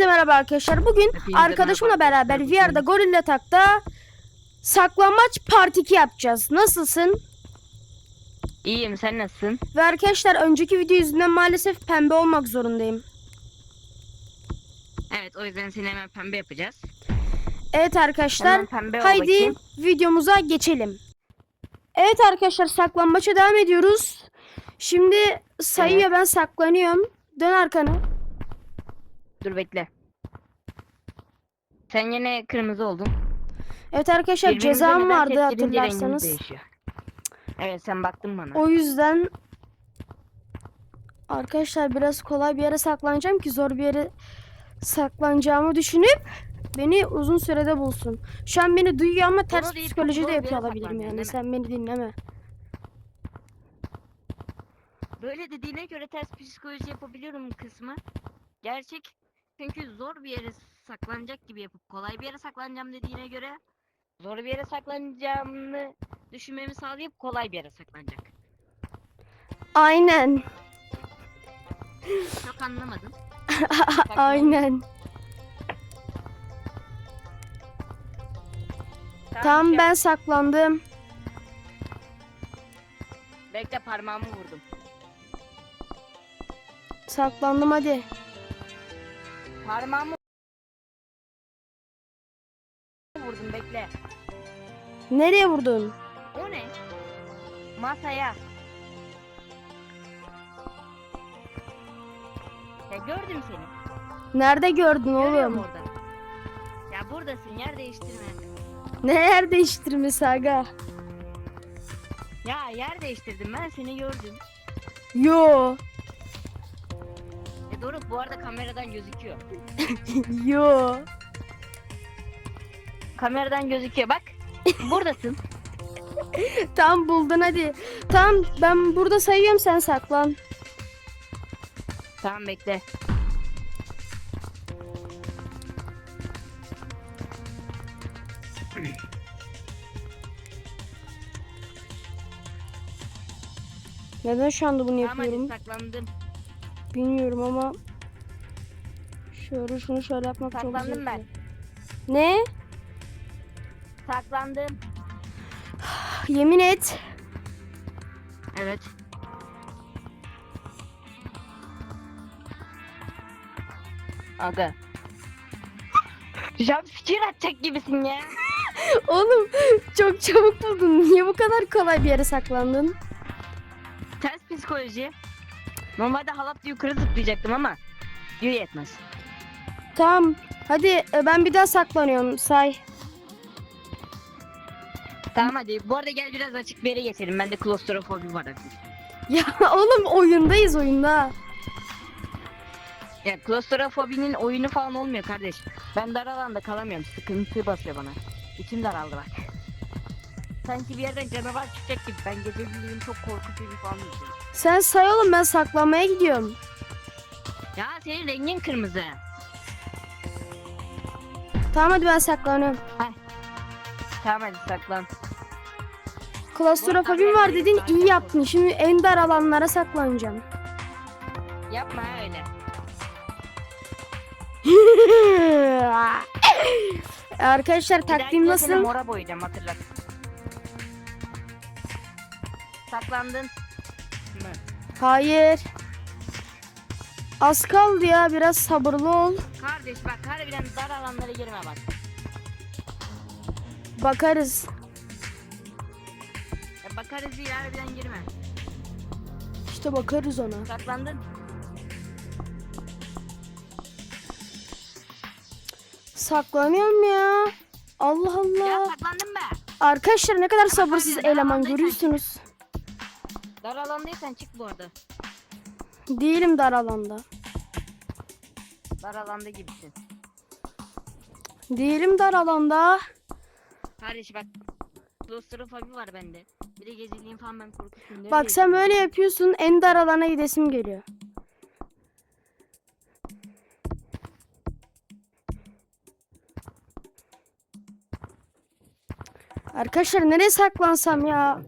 Hepinize merhaba arkadaşlar. Bugün Hepinize arkadaşımla merhaba beraber. VR'da Gorilla Tak'ta saklambaç part 2 yapacağız. Nasılsın? İyiyim sen nasılsın? Ve arkadaşlar önceki video yüzünden maalesef pembe olmak zorundayım. Evet o yüzden seni hemen pembe yapacağız. Evet arkadaşlar. Haydi bakayım. videomuza geçelim. Evet arkadaşlar saklambaça devam ediyoruz. Şimdi sayıyor ben saklanıyorum. Dön arkanı. Dur bekle. Sen yine kırmızı oldun. Evet arkadaşlar Birbirimize cezam neden vardı tepkilenince rengimiz hatırlarsanız. değişiyor. Evet sen baktın bana. O yüzden arkadaşlar biraz kolay bir yere saklanacağım ki zor bir yere saklanacağımı düşünüp beni uzun sürede bulsun. Şu an beni duyuyor ama ters değil, psikolojide zor bir yapıyor yere olabilirim saklanacaksın, yani. Sen beni dinleme. Böyle dediğine göre ters psikoloji yapabiliyorum kısmı. Gerçek çünkü zor bir yere saklanacak gibi yapıp kolay bir yere saklanacağım dediğine göre zor bir yere saklanacağımı düşünmemi sağlayıp kolay bir yere saklanacak. Aynen. Çok anlamadım. Aynen. Tamam, Tam şey ben saklandım. Bekle parmağımı vurdum. Saklandım hadi. Parmağımı vurdum bekle. Nereye vurdun? O ne? Masaya. Ya gördüm seni. Nerede gördün Görüyorum oğlum? orada. Ya buradasın yer değiştirme. Ne yer değiştirmesi aga? Ya yer değiştirdim ben seni gördüm. Yo. E Doruk bu arada kameradan gözüküyor. Yo. Kameradan gözüküyor bak. Buradasın. Tam buldun hadi. Tamam ben burada sayıyorum sen saklan. tamam bekle. Neden şu anda bunu Tamam hadi yapıyorum? saklandım. Bilmiyorum ama şöyle şunu şöyle yapmak çok Saklandım zevkli. ben. Ne? Saklandım. Yemin et. Evet. Aga. Jumpscare atacak gibisin ya. Oğlum çok çabuk buldun. Niye bu kadar kolay bir yere saklandın? Ters psikoloji. Normalde halatla yukarı zıplayacaktım ama güğü yetmez. Tamam. Hadi e, ben bir daha saklanıyorum. Say. Tamam hadi. Bu arada gel biraz açık bir yere geçelim. Bende klostrofobi var hafif. Ya oğlum oyundayız oyunda. Ya klostrofobinin oyunu falan olmuyor kardeş. Ben dar alanda kalamıyorum. Sıkıntı basıyor bana. İçim daraldı bak. Sanki bir yerden canavar çıkacak gibi. Ben gece bildiğim çok korku filmi falan izliyorum. Sen say oğlum ben saklanmaya gidiyorum. Ya senin rengin kırmızı. Tamam hadi ben saklanıyorum. Tamam hadi saklan. Klostrofobim var dedin iyi yaptın. Şimdi en dar alanlara saklanacağım. Yapma öyle. Arkadaşlar Bir taktiğim nasıl? mora boyayacağım hatırlat. Saklandın. Mı? Hayır. Az kaldı ya biraz sabırlı ol. Kardeş bak harbiden dar alanlara girme bak. Bakarız. Ya bakarız değil harbiden girme. İşte bakarız ona. Saklandın. Saklanıyorum ya. Allah Ya Allah. saklandın be. Arkadaşlar ne kadar sabırsız eleman görüyorsunuz. Dar alandaysan çık bu arada. Değilim dar alanda. Dar alanda gibisin. Değilim dar alanda. Kardeş bak. Klostrofobi var bende. Bir de geziliğim falan ben korku filmleri Bak sen böyle yapıyorsun en dar alana gidesim geliyor. Arkadaşlar nereye saklansam ya?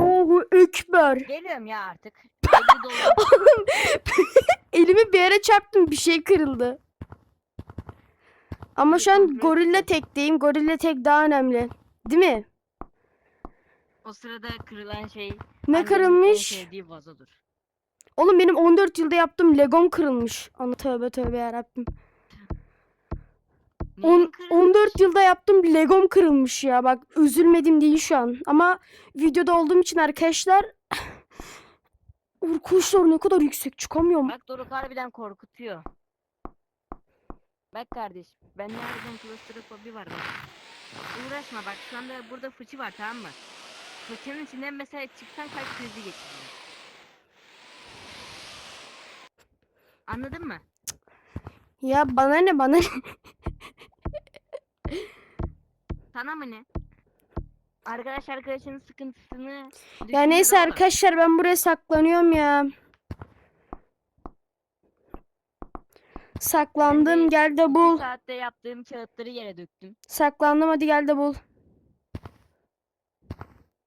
Allahu Ekber. Geliyorum ya artık. Doldu. Elimi bir yere çarptım bir şey kırıldı. Ama şu an edeceğim. tekteyim. Gorilla tek daha önemli. Değil mi? O sırada kırılan şey Ne kırılmış? vazodur. Oğlum benim 14 yılda yaptığım Legom kırılmış. Ana tövbe tövbe yarabbim. On- kırılmış? 14 yılda yaptığım Legom kırılmış ya. Bak üzülmedim değil şu an. Ama videoda olduğum için arkadaşlar Kuşlar ne kadar yüksek çıkamıyorum. Bak Doruk harbiden korkutuyor. Bak kardeş, bende harbiden klostrofobi var bak. Uğraşma bak şu anda burada fıçı var tamam mı? Fıçının içinden mesela çıksan kalp krizi geçirir. Anladın mı? Ya bana ne bana ne? Sana mı ne? Arkadaş arkadaşının sıkıntısını Ya neyse oğlum. arkadaşlar ben buraya saklanıyorum ya. Saklandım gel de bul. saatte yaptığım kağıtları yere döktüm. Saklandım hadi gel de bul.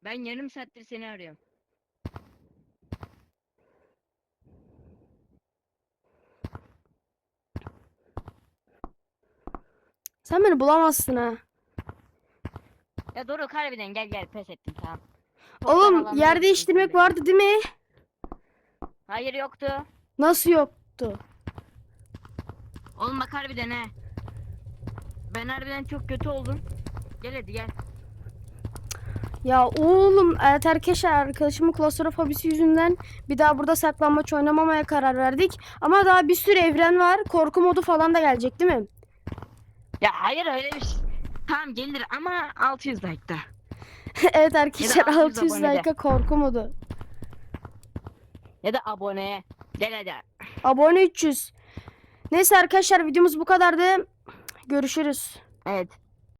Ben yarım saattir seni arıyorum. Sen beni bulamazsın ha. Ya Doruk harbiden gel gel pes ettim tamam. Oğlum yer değiştirmek vardı değil mi? Hayır yoktu. Nasıl yoktu? Oğlum bak harbiden he. Ben harbiden çok kötü oldum. Gel hadi gel. Ya oğlum arkadaşlar arkadaşımın klostrofobisi yüzünden bir daha burada saklanmaç oynamamaya karar verdik. Ama daha bir sürü evren var. Korku modu falan da gelecek değil mi? Ya hayır öyle bir şey. Tamam gelir ama 600 like'da. evet arkadaşlar 600 600 abonede. like'a korku modu. Ya da aboneye. Gel hadi. Abone 300. Neyse arkadaşlar videomuz bu kadardı. Görüşürüz. Evet.